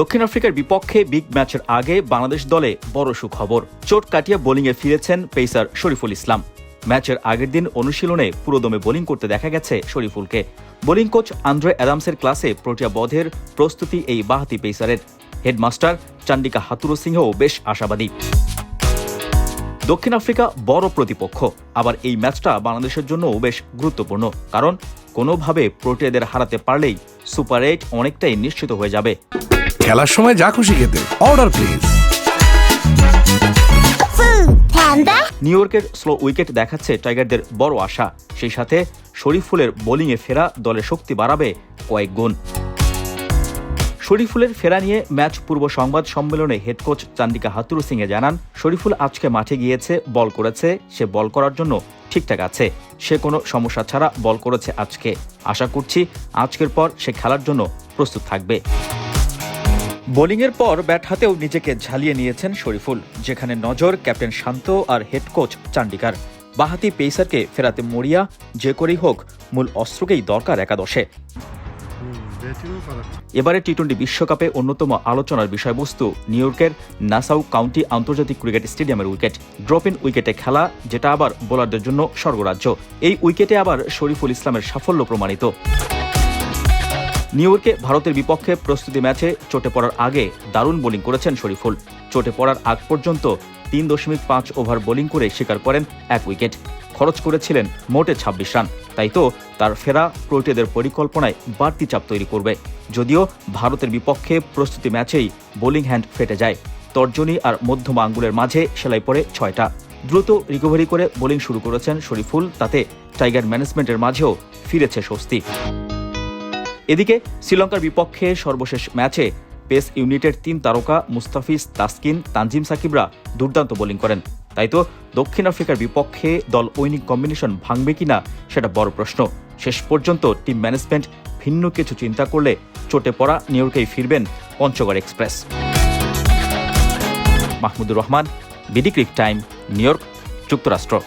দক্ষিণ আফ্রিকার বিপক্ষে বিগ ম্যাচের আগে বাংলাদেশ দলে বড় সুখবর। চোট কাটিয়ে বোলিংয়ে ফিরেছেন পেসার শরীফুল ইসলাম। ম্যাচের আগের দিন অনুশীলনে পুরোদমে বোলিং করতে দেখা গেছে শরীফুলকে। বোলিং কোচ আন্দ্রে অ্যাডামসের ক্লাসে প্রোটিয়া বধের প্রস্তুতি এই বাহাতি পেসারের। হেডমাস্টার চান্ডিকা হাতুরো সিংহও বেশ আশাবাদী। দক্ষিণ আফ্রিকা বড় প্রতিপক্ষ। আবার এই ম্যাচটা বাংলাদেশের জন্যও বেশ গুরুত্বপূর্ণ। কারণ কোনোভাবে প্রোটিয়াদের হারাতে পারলেই সুপার এইট অনেকটাই নিশ্চিত হয়ে যাবে। খেলার সময় যা খুশি খেতে। অর্ডার প্লিজ নিউ ইয়র্কের স্লো উইকেট দেখাচ্ছে টাইগারদের বড় আশা। সেই সাথে শরীফুলের বোলিংয়ে ফেরা দলের শক্তি বাড়াবে কয়েক গুণ। শরীফুলের ফেরা নিয়ে ম্যাচ পূর্ব সংবাদ সম্মেলনে হেড কোচ চান্দিকা হাতুরু সিংয়ে জানান শরীফুল আজকে মাঠে গিয়েছে বল করেছে সে বল করার জন্য ঠিকঠাক আছে সে কোনো সমস্যা ছাড়া বল করেছে আজকে। আশা করছি আজকের পর সে খেলার জন্য প্রস্তুত থাকবে। বোলিংয়ের পর ব্যাট হাতেও নিজেকে ঝালিয়ে নিয়েছেন শরীফুল, যেখানে নজর ক্যাপ্টেন শান্ত আর হেড কোচ চান্ডিকার। বাহাতি পেসারকে ফেরাতে মরিয়া, যে করেই হোক, মূল অস্ত্রকেই দরকার একাদশে। এবারে টি টোয়েন্টি বিশ্বকাপে অন্যতম আলোচনার বিষয়বস্তু নিউ ইয়র্কের নাসাউ কাউন্টি আন্তর্জাতিক ক্রিকেট স্টেডিয়ামের উইকেট। ড্রপ ইন উইকেটে খেলা, যেটা আবার বোলারদের জন্য স্বর্গরাজ্য। এই উইকেটে আবার শরীফুল ইসলামের সাফল্য প্রমাণিত। নিউ ইয়র্কে ভারতের বিপক্ষে প্রস্তুতি ম্যাচে চোটে পড়ার আগে দারুণ বোলিং করেছেন শরীফুল। চোটে পড়ার আগ পর্যন্ত তিন দশমিক পাঁচ ওভার বোলিং করে স্বীকার করেন এক উইকেট। খরচ করেছিলেন মোটে ছাব্বিশ রান। তাই তো তার ফেরা প্রোটিয়াদের পরিকল্পনায় বাড়তি চাপ তৈরি করবে। যদিও ভারতের বিপক্ষে প্রস্তুতি ম্যাচেই বোলিং হ্যান্ড ফেটে যায়। তর্জনী আর মধ্যম আঙ্গুলের মাঝে সেলাই পড়ে ছয়টা। দ্রুত রিকভারি করে বোলিং শুরু করেছেন শরীফুল, তাতে টাইগার ম্যানেজমেন্টের মাঝেও ফিরেছে স্বস্তি। এদিকে, শ্রীলঙ্কার বিপক্ষে সর্বশেষ ম্যাচে পেস ইউনিটের তিন তারকা মুস্তাফিজ, তাসকিন, তানজিম সাকিবরা দুর্দান্ত বোলিং করেন। তাই তো, দক্ষিণ আফ্রিকার বিপক্ষে দল উইনিং কম্বিনেশন ভাঙবে কিনা সেটা বড় প্রশ্ন। শেষ পর্যন্ত টিম ম্যানেজমেন্ট ভিন্ন কিছু চিন্তা করলে চোটে পড়া নিউ ইয়র্কেই ফিরবেন Panchagarh Express. Mahmudur Rahman, BD Cric Time, New York, যুক্তরাষ্ট্র।